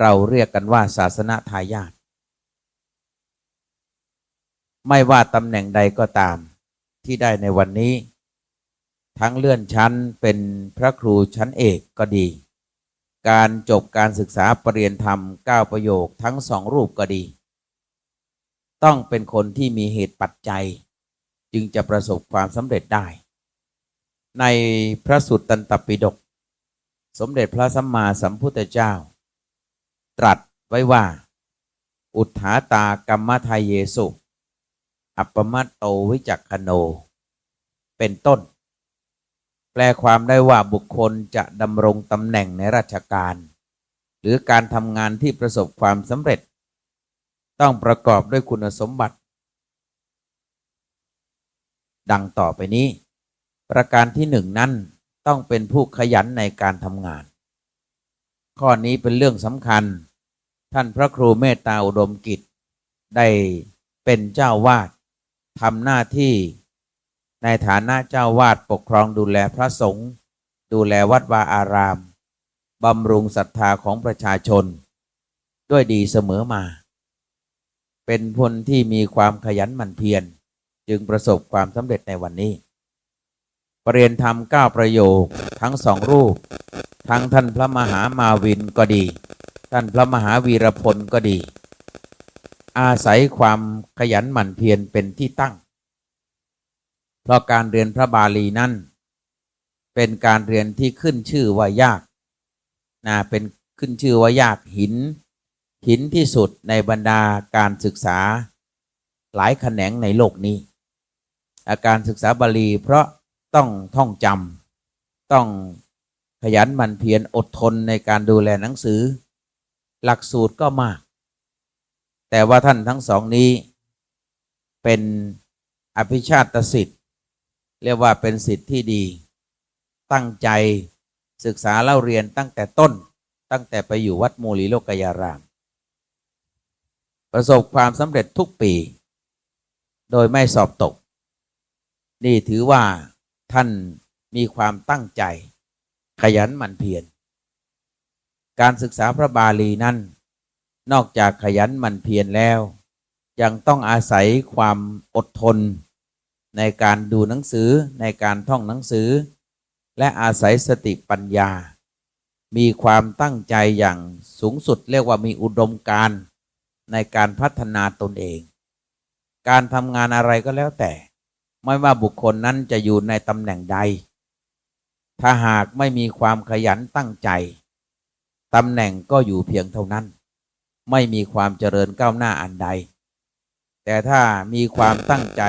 เราเรียกกันว่าศาสนาทายาทไม่ว่าตำแหน่งใดก็ตามที่ได้ในวันนี้ ทั้งเลื่อนชั้นเป็นพระครูชั้นเอกก็ดี การจบการศึกษาปรริญญธรรมเก้าประโยคทั้งสองรูปก็ดี ต้องเป็นคนที่มีเหตุปัจจัย จึงจะประสบความสำเร็จได้ ในพระสุตตันตปิฎกสมเด็จพระสัมมาสัมพุทธเจ้า ตรัสไว้ว่า อุทธาตากรรมทายเยสุ อัปปมัตโตวิจักขโน เป็นต้น แปลความได้ว่าบุคคลจะดำรงตำแหน่งในราชการ หรือการทำงานที่ประสบความสำเร็จ ต้องประกอบด้วยคุณสมบัติ ดังต่อไปนี้ ประการที่หนึ่งนั้นต้องเป็นผู้ขยันในการทำงาน ข้อนี้เป็นเรื่องสำคัญ ท่านพระครูเมตตาอุดมกิจ ได้เป็นเจ้าวาดทำหน้าที่ในฐานะเจ้าวาดปกครองดูแลพระสงฆ์ดูแลวัดวาอารามบำรุงศรัทธาของประชาชน ด้วยดีเสมอมา เป็นพลที่มีความขยันหมั่นเพียรจึงประสบความสำเร็จในวันนี้ ปรเรียนธรรมเก้าประโยคทั้งสองรูป ทั้งท่านพระมหามาวินก็ดี ท่านพระมหาวีรพลก็ดี อาศัยความขยันหมั่นเพียรเป็นที่ตั้ง เพราะการเรียนพระบาลีนั้นเป็นการเรียนที่ขึ้นชื่อว่ายากนะเป็นขึ้นชื่อว่ายากหิน หินที่สุดในบรรดาการศึกษาหลายแขนงในโลกนี้ อาการศึกษาบาลีเพราะต้องท่องจำต้อง ขยันหมั่นเพียรอดทนในการดูแลหนังสือ หลักสูตรก็มาก แต่ว่าท่านทั้งสองนี้ เป็นอภิชาติสิทธิ์ เรียกว่าเป็นสิทธิ์ที่ดี ตั้งใจศึกษาเล่าเรียนตั้งแต่ต้นตั้งแต่ไปอยู่วัดมูลีโลกยาราม ประสบความสำเร็จทุกปี โดยไม่สอบตก นี่ถือว่าท่านมีความตั้งใจ ขยันหมั่นเพียรการศึกษาพระบาลีนั้น นอกจากขยันหมั่นเพียรแล้ว ยังต้องอาศัยความอดทน ในการดูหนังสือในการท่องหนังสือ และอาศัยสติปัญญา มีความตั้งใจอย่างสูงสุดเรียกว่ามีอุดมการในการพัฒนาตนเอง การทำงานอะไรก็แล้วแต่ ไม่ว่าบุคคลนั้นจะอยู่ในตำแหน่งใด ถ้าหากไม่มีความขยันตั้งใจตำแหน่งก็อยู่เพียงเท่านั้น ไม่มีความเจริญก้าวหน้าอันใด แต่ถ้ามีความตั้งใจ